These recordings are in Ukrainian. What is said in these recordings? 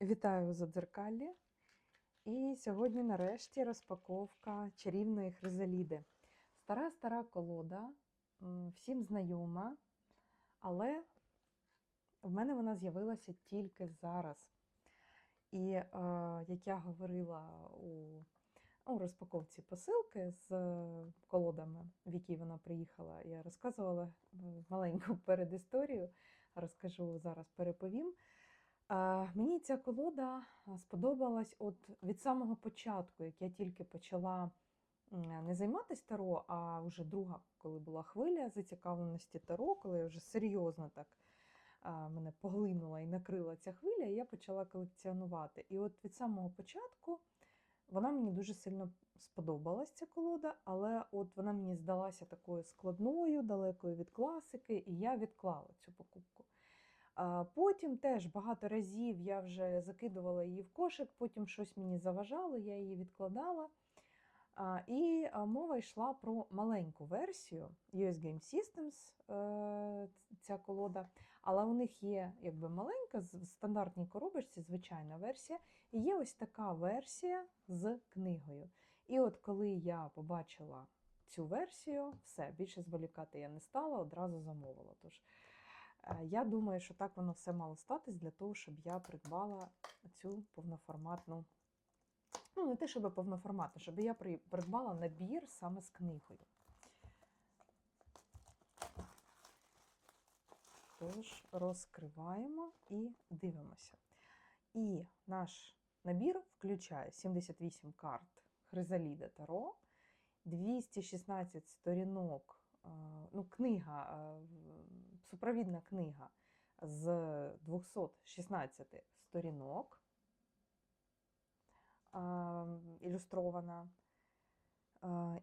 Вітаю за дзеркалі. І сьогодні, нарешті, розпаковка чарівної хризаліди. Стара стара колода, всім знайома, але в мене вона з'явилася тільки зараз. І е, як я говорила у у розпаковці посилки з е, колодами, в якій вона приїхала, я розказувала е, маленьку передісторію, розкажу зараз, переповім. Мені ця колода сподобалась от від самого початку, як я тільки почала не займатися таро, а вже друга, коли була хвиля зацікавленості таро, коли я вже серйозно так мене поглинула і накрила ця хвиля, і я почала колекціонувати. І от від самого початку вона мені дуже сильно сподобалась, ця колода, але от вона мені здалася такою складною, далекою від класики, і я відклала цю покупку. Потім теж багато разів я вже закидувала її в кошик, потім щось мені заважало, я її відкладала. І мова йшла про маленьку версію US Game Systems, е, ця колода. Але у них є якби маленька в стандартній коробочці, звичайна версія, і є ось така версія з книгою. І от коли я побачила цю версію, все, більше зволікати я не стала, одразу замовила. Тож Я думаю, що так воно все мало статись для того, щоб я придбала цю повноформатну. Ну, не те, щоб повноформатну, щоб я придбала набір саме з книгою. Тож, розкриваємо і дивимося. І наш набір включає 78 карт Хризаліда Таро, 216 сторінок е, ну, книга, е, супровідна книга з 216 сторінок, ілюстрована.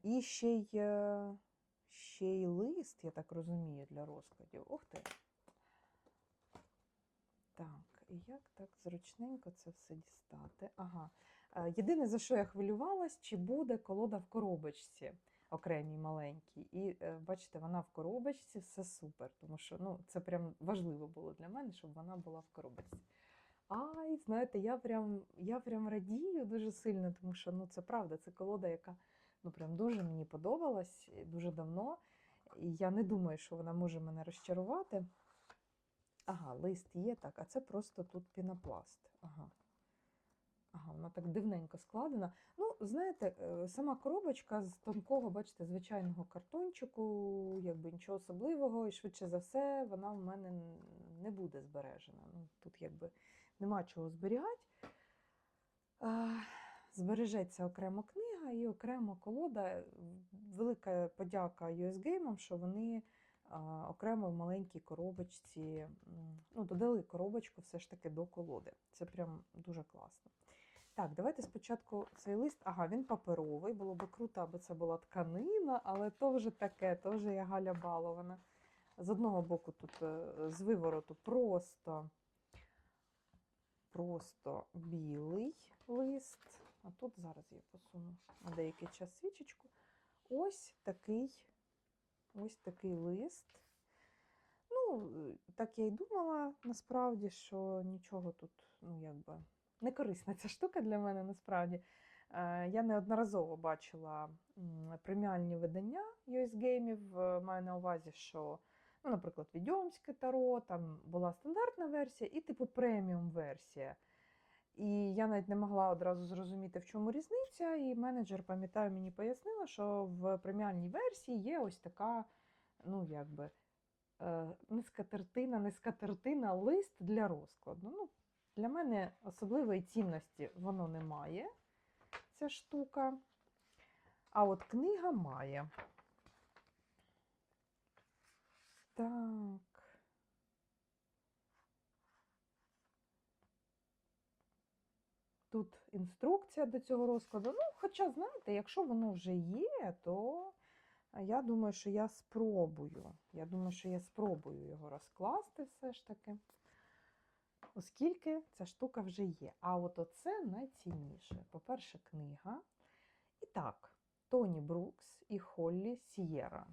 І ще й, ще й лист, я так розумію, для розкладів. Ух ти! Так, і як так зручненько це все дістати? Ага. Е, Єдине, за що я хвилювалась, чи буде колода в коробочці окремій маленькій. І е, бачите, вона в коробочці, все супер. Тому що ну, це прям важливо було для мене, щоб вона була в коробочці. Ай, знаєте, я прям, я прям радію дуже сильно, тому що ну, це правда, це колода, яка ну, прям дуже мені подобалась дуже давно. І я не думаю, що вона може мене розчарувати. Ага, лист є так, а це просто тут пінопласт. Ага. Ага, вона так дивненько складена. Ну, знаєте, е, сама коробочка з тонкого, бачите, звичайного картончику, якби нічого особливого, і швидше за все, вона в мене не буде збережена. Ну, тут якби нема чого зберігати. Збережеться окремо книга і окремо колода. Велика подяка US Game, що вони окремо в маленькій коробочці ну, додали коробочку все ж таки до колоди. Це прям дуже класно. Так, давайте спочатку цей лист. Ага, він паперовий. Було б круто, аби це була тканина, але то вже таке, то вже я Галя балована. З одного боку, тут е, з вивороту просто, просто білий лист. А тут зараз я посуну на деякий час свічечку. Ось такий, ось такий лист. Ну, е, так я й думала насправді, що нічого тут, ну, якби, не корисна ця штука для мене насправді. Е, Я неодноразово бачила преміальні видання US геймів. Маю на увазі, що, ну, наприклад, відьомське таро, там була стандартна версія і типу преміум версія. І я навіть не могла одразу зрозуміти, в чому різниця. І менеджер, пам'ятаю, мені пояснила, що в преміальній версії є ось така, ну, якби, не скатертина, не скатертина, лист для розкладу. Ну, для мене особливої цінності воно не має, ця штука. А от книга має. Так. Тут інструкція до цього розкладу. Ну, хоча, знаєте, якщо воно вже є, то я думаю, що я спробую. Я думаю, що я спробую його розкласти все ж таки. Оскільки ця штука вже є. А от оце найцінніше. По-перше, книга. І так, Тоні Брукс і Холлі Сієра.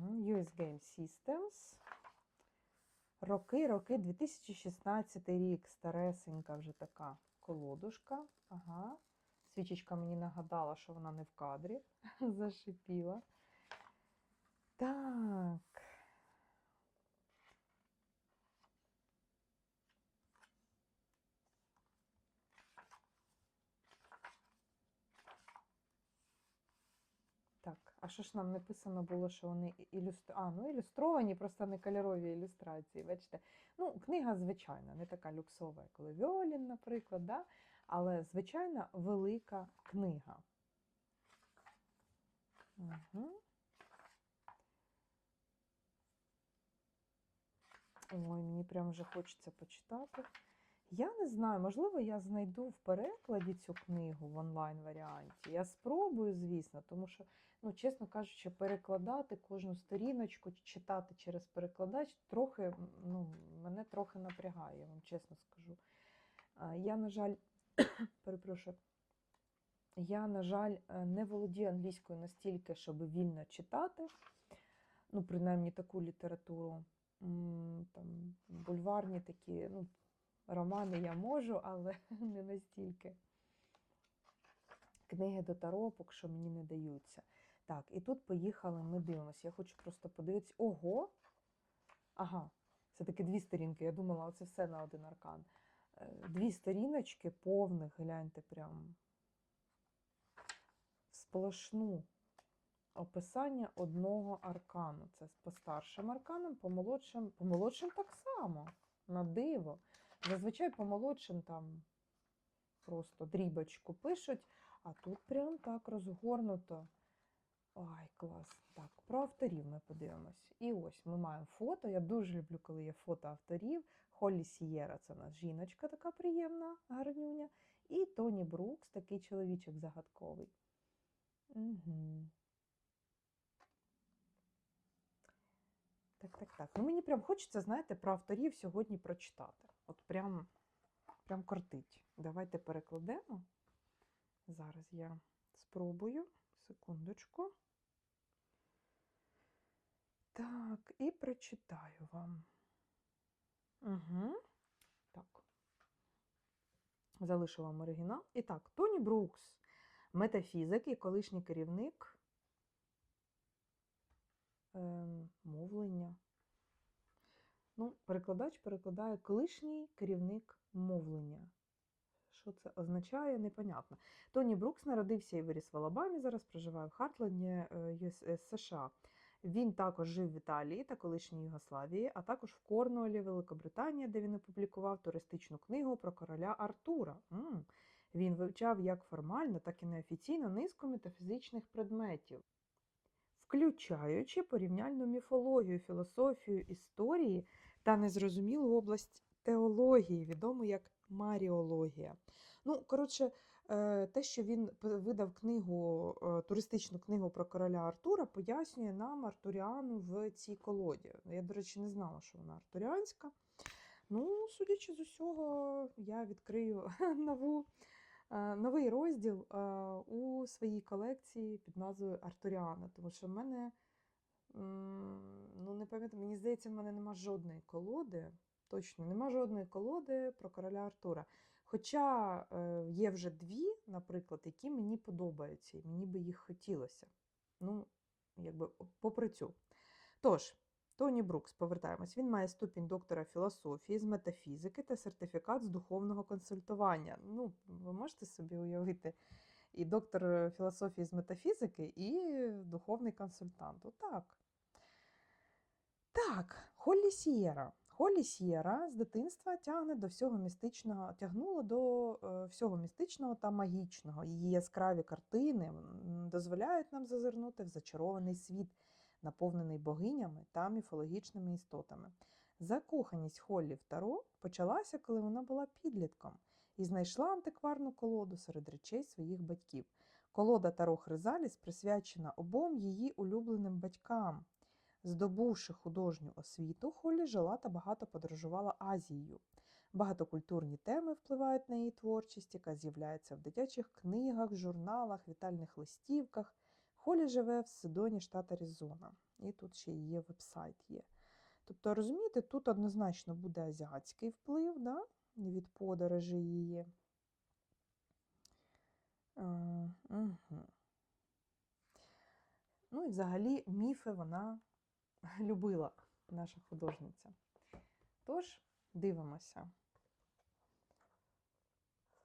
US Game Systems. Роки, роки, 2016 рік, старесенька вже така колодушка. Ага. Свічечка мені нагадала, що вона не в кадрі. Зашипіла. Так. Так, а що ж нам написано було, що вони ілюстр... А, ну ілюстровані, просто не кольорові ілюстрації. Бачите? Ну, книга звичайна, не така люксова, як Левіолін, наприклад, да? але звичайна велика книга. Угу. Ой, мені прям вже хочеться почитати. Я не знаю, можливо, я знайду в перекладі цю книгу в онлайн-варіанті. Я спробую, звісно, тому що, ну, чесно кажучи, перекладати кожну сторіночку, читати через перекладач трохи, ну, мене трохи напрягає, я вам чесно скажу. Я, на жаль, перепрошую, я, на жаль, е, не володію англійською настільки, щоб вільно читати, ну, принаймні таку літературу. Там, бульварні такі, ну, романи я можу, але не настільки. Книги до таропок, що мені не даються. Так, і тут поїхали, ми дивимося. Я хочу просто подивитися. Ого! Ага, це таки дві сторінки. Я думала, оце все на один аркан. Е, Дві сторіночки повних, гляньте, прям сплошну описання одного аркану. Це по старшим арканам, по молодшим, по молодшим так само, на диво. Зазвичай по молодшим там просто дрібочку пишуть, а тут прям так розгорнуто. Ай, клас. Так, про авторів ми подивимось. І ось ми маємо фото. Я дуже люблю, коли є фото авторів. Холлі Сієра це у нас жіночка така приємна, гарнюня. І Тоні Брукс, такий чоловічок загадковий. Угу. Так, так, так. Ну мені прям хочеться, знаєте, про авторів сьогодні прочитати. От прям, прям кортить. Давайте перекладемо. Зараз я спробую. Секундочку. Так, і прочитаю вам. Угу. Так. Залишу вам оригінал. І так, Тоні Брукс, метафізик і колишній керівник ем, мовлення. Ну, перекладач перекладає колишній керівник мовлення. Що це означає, непонятно. Тоні Брукс народився і виріс в Алабамі, зараз проживає в Хартланді е, США. Він також жив в Італії та колишній Югославії, а також в Корнуолі, Великобританія, де він опублікував туристичну книгу про короля Артура. М. Він вивчав як формально, так і неофіційно низку метафізичних предметів, включаючи порівняльну міфологію, філософію, історії та незрозумілу область теології, відому як маріологія. Ну, коротше, е, те, що він видав книгу, е, туристичну книгу про короля Артура, пояснює нам Артуріану в цій колоді. Я, до речі, не знала, що вона артуріанська. Ну, судячи з усього, я відкрию нову, е, новий розділ у своїй колекції під назвою Артуріана, тому що в мене, ну не пам'ятаю, мені здається, в мене нема жодної колоди. Точно, нема жодної колоди про короля Артура. Хоча е, є вже дві, наприклад, які мені подобаються, і мені би їх хотілося. Ну, якби попри цю. Тож, Тоні Брукс, повертаємось. Він має ступінь доктора філософії з метафізики та сертифікат з духовного консультування. Ну, ви можете собі уявити і доктор е, філософії з метафізики, і духовний консультант. Отак. Так, Холлі Сієра. Холлі Сієра з дитинства тягне до всього містичного, тягнула до е, всього містичного та магічного. Її яскраві картини дозволяють нам зазирнути в зачарований світ, наповнений богинями та міфологічними істотами. Закоханість Холлі в Таро почалася, коли вона була підлітком і знайшла антикварну колоду серед речей своїх батьків. Колода Таро Хризаліс присвячена обом її улюбленим батькам. Здобувши художню освіту, Холлі жила та багато подорожувала Азією. Багатокультурні теми впливають на її творчість, яка з'являється в дитячих книгах, журналах, вітальних листівках. Холлі живе в Сидоні, штат Аризона. І тут ще її вебсайт є. Тобто, розумієте, тут однозначно буде азіатський вплив да? від подорожі її. Ну і взагалі міфи вона любила, наша художниця. Тож, дивимося.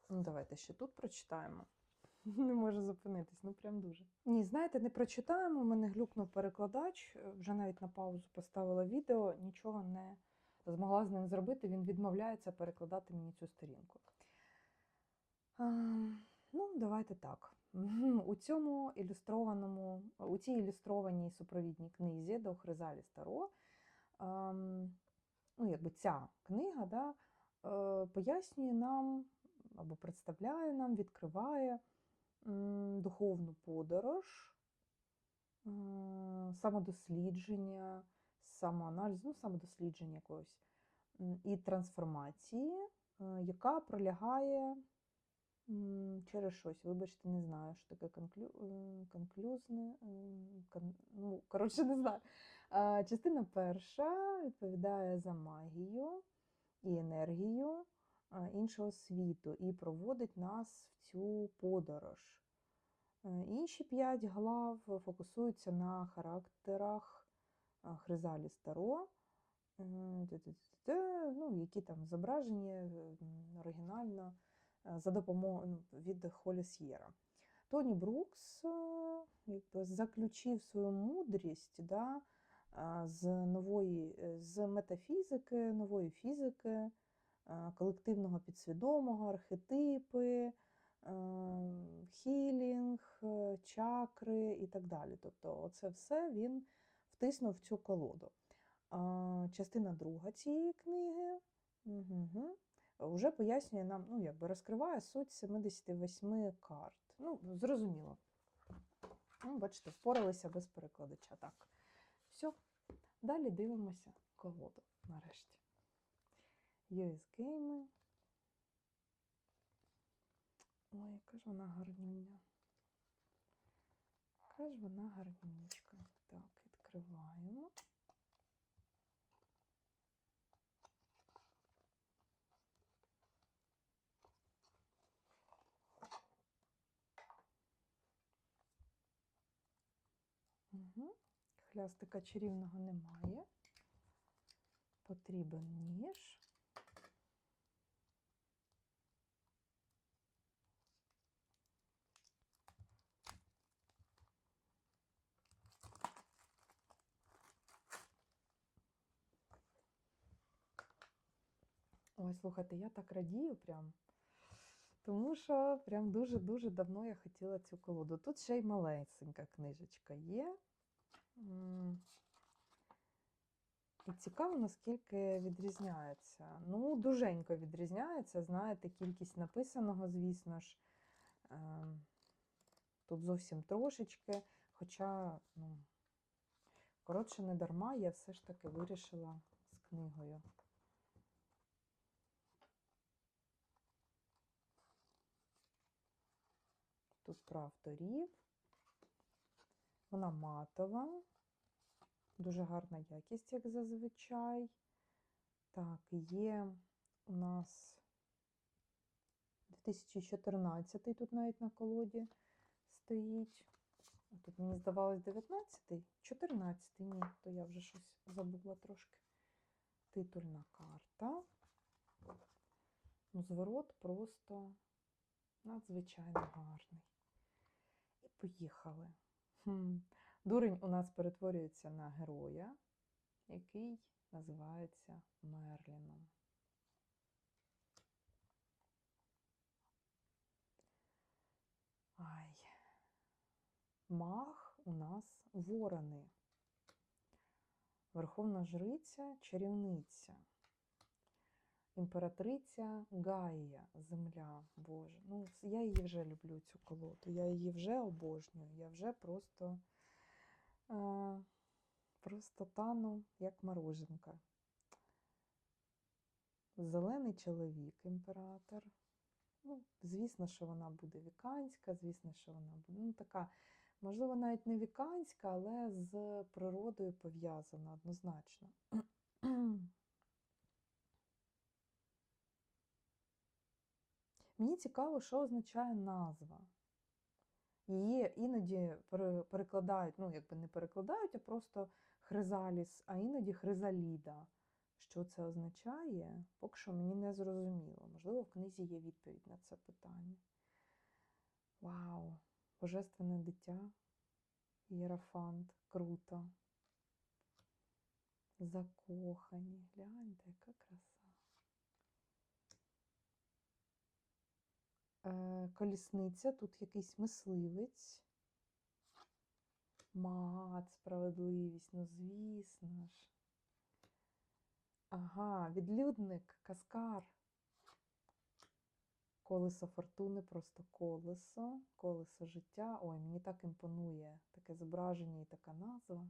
Ну, давайте ще тут прочитаємо. Не можу зупинитись, ну прям дуже. Ні, знаєте, не прочитаємо. У мене глюкнув перекладач. Вже навіть на паузу поставила відео, нічого не змогла з ним зробити. Він відмовляється перекладати мені цю сторінку. Ну, давайте так. У цьому ілюстрованому, у цій ілюстрованій супровідній книзі до Хризалі Старо, ем, ну, якби ця книга да, е, пояснює нам або представляє нам, відкриває духовну подорож, е, самодослідження, самоаналіз, ну, самодослідження якогось і трансформації, е, яка пролягає через щось. Вибачте, не знаю, що таке конклю... е, конклюзне. е, кон- Ну, коротше, не знаю. Частина перша відповідає за магію і енергію іншого світу і проводить нас в цю подорож. Е, Інші п'ять глав фокусуються на характерах Хризалі Старо, е, ну, які там зображені е, оригінально за допомогою ну, від Холі С'єра. Тоні Брукс е, заключив свою мудрість да, е, з нової е, з метафізики, нової фізики, е, колективного підсвідомого, архетипи, е, хілінг, е, чакри і так далі. Тобто, оце все він втиснув в цю колоду. Частина друга цієї книги угу, вже пояснює нам, ну, якби розкриває суть 78 карт. Ну, зрозуміло. Ну, бачите, впоралися без перекладача. Так. Все. Далі дивимося колоду нарешті. US гейми. Ой, яка ж вона гарнюня. Яка ж вона гарнючка. Так, відкриваємо. Угу. Хлястика чарівного немає. Потрібен ніж. Ой, слухайте, я так радію прям. Тому що прям дуже-дуже давно я хотіла цю колоду. Тут ще й малесенька книжечка є. І цікаво, наскільки відрізняється. Ну, дуженько відрізняється. Знаєте, кількість написаного, звісно ж. Ем, Тут зовсім трошечки. Хоча, ну, коротше, не дарма, я все ж таки вирішила з книгою. Тут про авторів. Вона матова. Дуже гарна якість, як зазвичай. Так, є у нас 2014 тут навіть на колоді стоїть. Тут мені здавалось 19-й, 14-й, ні, то я вже щось забула трошки. Титульна карта. Ну, зворот просто надзвичайно гарний. І поїхали. Хм. Дурень у нас перетворюється на героя, який називається Мерліном. Ай. Маг у нас ворони. Верховна жриця чарівниця. Імператриця Гаїя, земля Боже. Ну, я її вже люблю, цю колоду. Я її вже обожнюю. Я вже просто, е, просто тану, як мороженка. Зелений чоловік, імператор. Ну, звісно, що вона буде віканська, звісно, що вона буде ну, така, можливо, навіть не віканська, але з природою пов'язана однозначно. Мені цікаво, що означає назва. Її іноді перекладають, ну, якби не перекладають, а просто хризаліс, а іноді хризаліда. Що це означає, поки що мені не зрозуміло. Можливо, в книзі є відповідь на це питання. Вау! Божественне дитя, Єрафант, круто. Закохані. Гляньте, яка краса. Е, колісниця, тут якийсь мисливець. Мат, справедливість, ну звісно ж. Ага, відлюдник, каскар. Колесо фортуни, просто колесо, колесо життя. Ой, мені так імпонує таке зображення і така назва.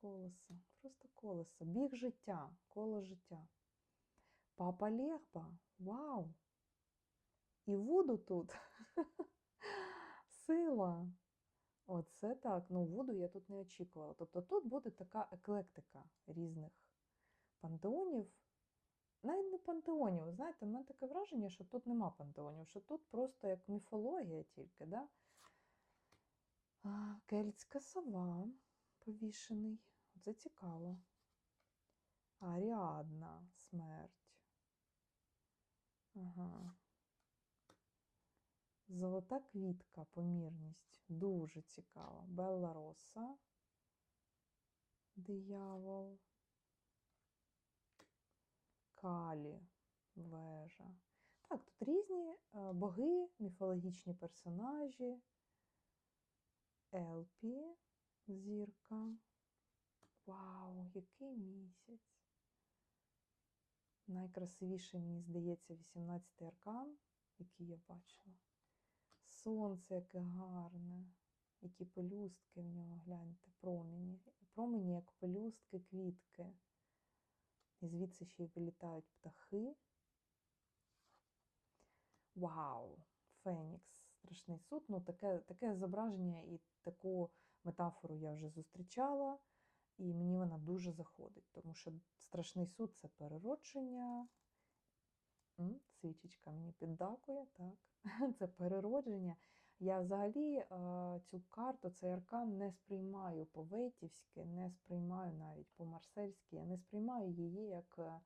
Колесо, просто колесо. Біг життя, коло життя. Папа Легба, вау! І Вуду тут. Сила. Оце так. Ну, Вуду я тут не очікувала. Тобто тут буде така еклектика різних пантеонів. Навіть не пантеонів. Знаєте, в мене таке враження, що тут нема пантеонів, що тут просто як міфологія тільки. Да? Кельтська сова повішений. Це цікаво. Аріадна смерть. Ага. Золота квітка, помірність. Дуже цікаво. Белла Роса. Диявол. Калі. Вежа. Так, тут різні е, боги, міфологічні персонажі. Елпі, зірка. Вау, який місяць. Найкрасивіший, мені здається, 18-й аркан, який я бачила. Сонце яке гарне, які пелюстки в нього, гляньте, промені. Промені, як пелюстки, квітки. І звідси ще й вилітають птахи. Вау! Фенікс, страшний суд. Ну, таке, таке зображення і таку метафору я вже зустрічала, і мені вона дуже заходить, тому що страшний суд це переродження. Свічечка мені піддакує, так. Це переродження. Я взагалі е, цю карту, цей аркан не сприймаю по-ветівськи, не сприймаю навіть по-марсельськи, я не сприймаю її як. е,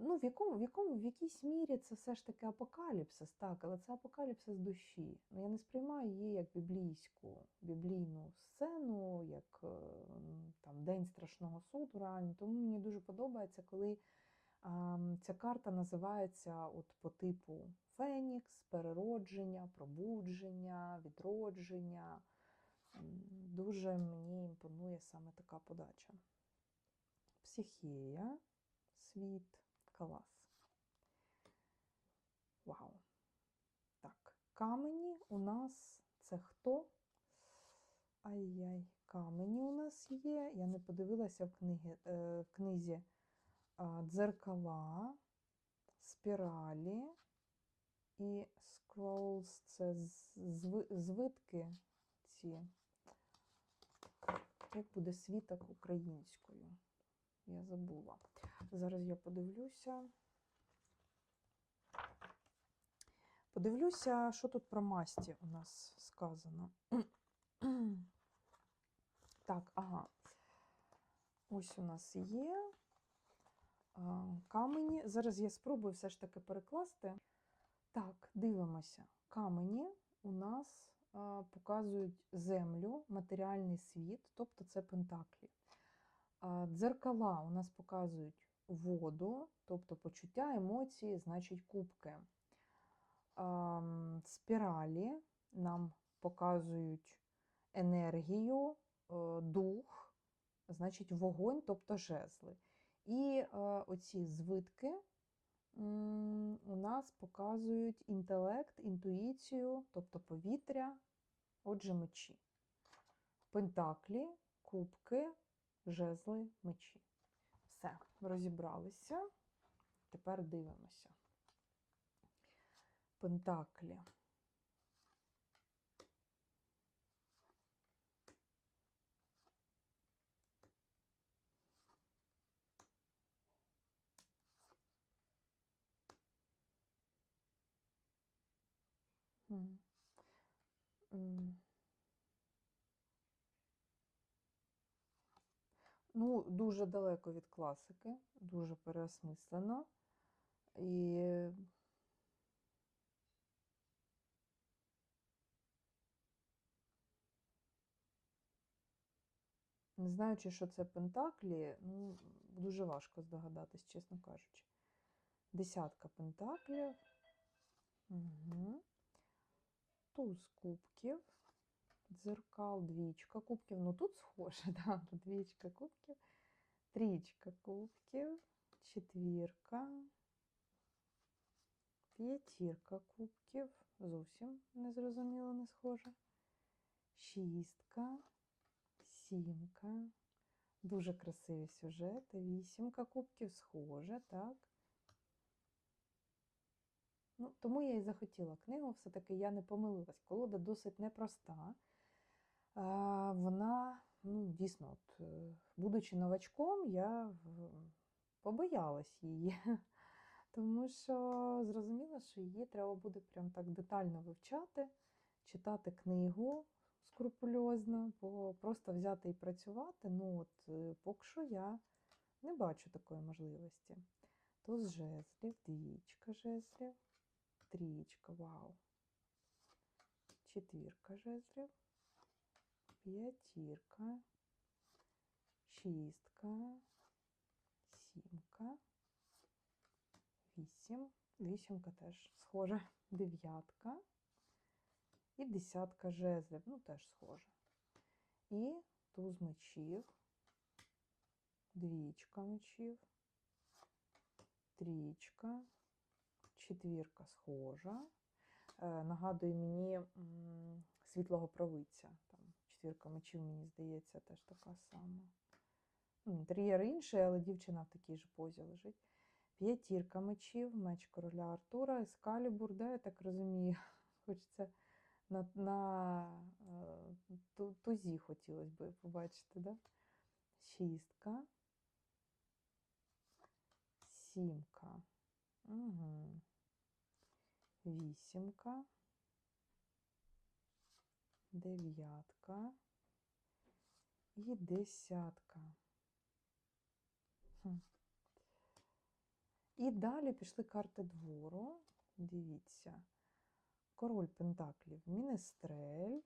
Ну, в якому, в якому, в якійсь мірі це все ж таки апокаліпсис, так, але це апокаліпсис душі. Ну, я не сприймаю її як біблійську, біблійну сцену, як е, там День страшного суду, реально. Тому мені дуже подобається, коли ця карта називається от по типу Фенікс, переродження, пробудження, відродження. Дуже мені імпонує саме така подача. Психія, світ, клас. Вау. Так, камені у нас це хто? Ай-яй, камені у нас є. Я не подивилася в, книги, е, в книзі дзеркала, спіралі і scrolls це звитки ці. Як буде світок українською? Я забула. Зараз я подивлюся. Подивлюся, що тут про масті у нас сказано. Так, ага. Ось у нас є камені. Зараз я спробую все ж таки перекласти. Так, дивимося. Камені у нас показують землю, матеріальний світ, тобто це пентаклі. Дзеркала у нас показують воду, тобто почуття, емоції, значить кубки. Спіралі нам показують енергію, е, дух, значить вогонь, тобто жезли. І е, оці звитки у нас показують інтелект, інтуїцію, тобто повітря, отже, мечі. Пентаклі, кубки, жезли, мечі. Все, розібралися. Тепер дивимося. Пентаклі. Ну, дуже далеко від класики, дуже переосмислено. І не знаючи, що це пентаклі, ну, дуже важко здогадатись, чесно кажучи. Десятка пентаклів. Угу. Туз кубків. Дзеркал, двічка кубків. Ну тут схоже, да, тут двічка кубків. Трічка кубків, четвірка, п'ятірка кубків. Зовсім незрозуміло, не схоже. Шістка, сімка. Дуже красиві сюжети. Вісімка кубків, схоже, так. Ну, тому я і захотіла книгу. Все-таки я не помилилась. Колода досить непроста. Вона, ну, дійсно, от, е, будучи новачком, я побоялась її. Тому що зрозуміла, що її треба буде прям так детально вивчати, читати книгу скрупульозно, бо просто взяти і працювати. Ну, от е, поки що я не бачу такої можливості. Туз жезлів, двічка жезлів, трічка, вау. Четвірка жезлів, п'ятірка, шістка, сімка, вісім. Вісімка теж схожа. Дев'ятка і десятка жезлів, ну теж схоже. І туз мечів, двічка мечів, трічка, четвірка схожа. Е, нагадує мені світлого провидця. Там четвірка мечів, мені здається, теж така сама. Ну, Інтер'єр інший, але дівчина в такій же позі лежить. П'ятірка мечів, меч короля Артура, ескалібур, да, я так розумію. Хочеться на, на е, ту- тузі хотілося б побачити, да? Шістка. Сімка. Угу. Вісімка. Дев'ятка. І десятка. І далі пішли карти двору. Дивіться. Король Пентаклів Мінестрель,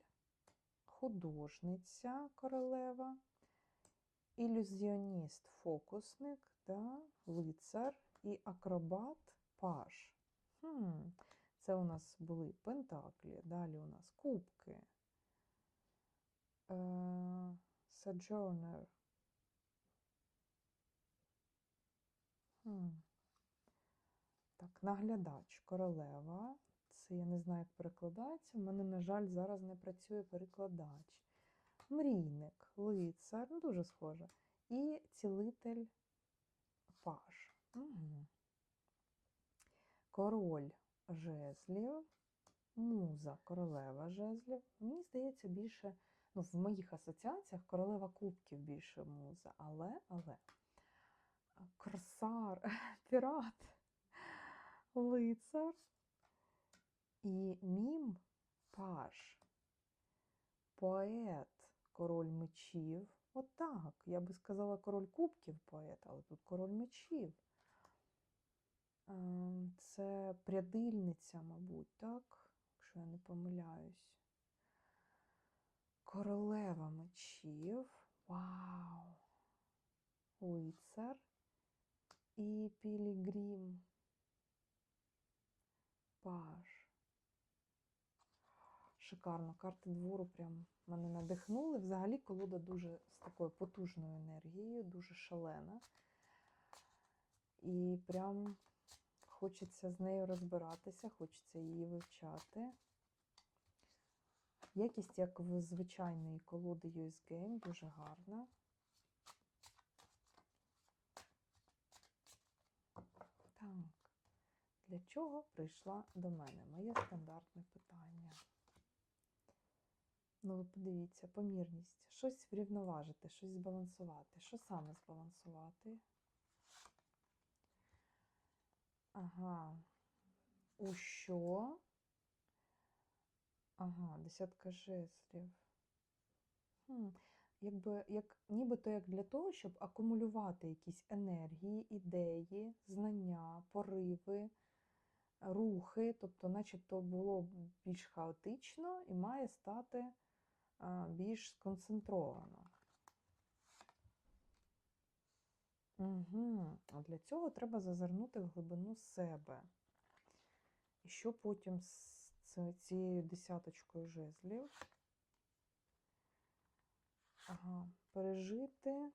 художниця королева, ілюзіоніст, фокусник, да, лицар і акробат паж. Хм. Це у нас були пентаклі, далі у нас кубки. Е, Sojourner. Так, наглядач, королева. Це я не знаю, як перекладається. У мене, на жаль, зараз не працює перекладач. Мрійник, лицар, ну дуже схоже. І цілитель паж. Угу. Король жезлів, муза, королева жезлів. Мені здається, більше, ну, в моїх асоціаціях королева кубків більше муза, але, але корсар, пірат, лицар і мім паж, поет, король мечів. Отак. Я би сказала король кубків поет, але тут король мечів. Ем, Це прядильниця, мабуть, так? Якщо я не помиляюсь. Королева мечів. Вау! Лицар і Пілігрім. Паж. Шикарно. Карти двору прям мене надихнули. Взагалі колода дуже з такою потужною енергією, дуже шалена. І прям хочеться з нею розбиратися, хочеться її вивчати. Якість, як в звичайної колоди US Game, дуже гарна. Так, для чого прийшла до мене? Моє стандартне питання. Ну, ви подивіться, помірність. Щось врівноважити, щось збалансувати. Що саме збалансувати? Ага. У що Ага, десятка жезлів. Хм, якби, як, нібито як для того, щоб акумулювати якісь енергії, ідеї, знання, пориви, рухи, тобто, начебто було більш хаотично і має стати більш сконцентровано. Угу. А для цього треба зазирнути в глибину себе. І що потім з цією десяточкою жезлів? Ага, пережити,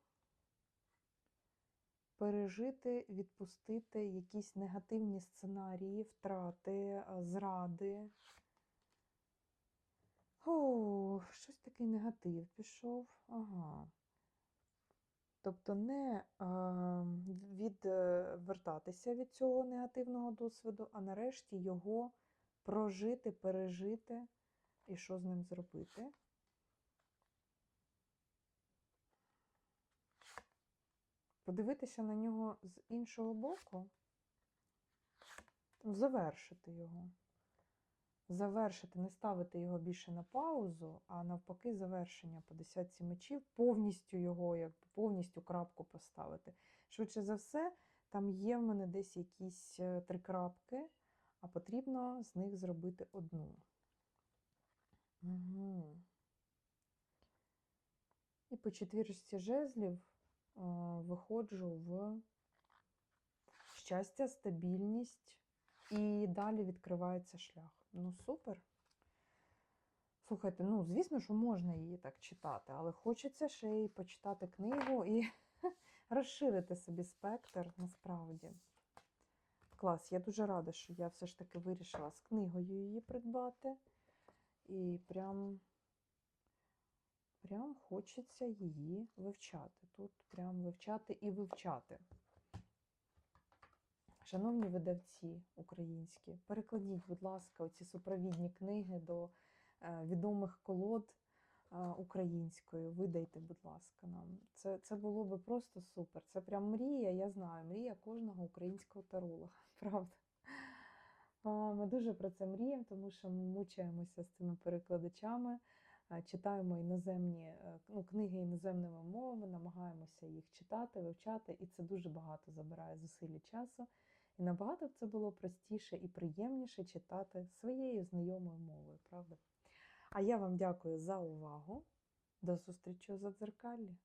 пережити, відпустити якісь негативні сценарії, втрати, зради. О, щось такий негатив пішов. Ага. Тобто не відвертатися від цього негативного досвіду, а нарешті його прожити, пережити і що з ним зробити. Подивитися на нього з іншого боку, завершити його. Завершити, не ставити його більше на паузу, а навпаки, завершення по десятці мечів, повністю його, як повністю крапку поставити. Швидше за все, там є в мене десь якісь е, три крапки, а потрібно з них зробити одну. Угу. І по четвірочці жезлів е, виходжу в щастя, стабільність, і далі відкривається шлях. Ну, супер. Слухайте, ну, звісно, що можна її так читати, але хочеться ще й почитати книгу і розширити собі спектр насправді. Клас, я дуже рада, що я все ж таки вирішила з книгою її придбати. І прям, прям хочеться її вивчати. Тут прям вивчати і вивчати. Шановні видавці українські, перекладіть, будь ласка, оці супровідні книги до е, відомих колод е, українською. Видайте, будь ласка, нам. Це, це було би просто супер. Це прям мрія, я знаю, мрія кожного українського таролога. Правда. Ми дуже про це мріємо, тому що ми мучаємося з цими перекладачами, е, читаємо іноземні ну, книги іноземними мовами, намагаємося їх читати, вивчати, і це дуже багато забирає зусиль і часу. І набагато б це було простіше і приємніше читати своєю знайомою мовою, правда? А я вам дякую за увагу. До зустрічі у задзеркаллі!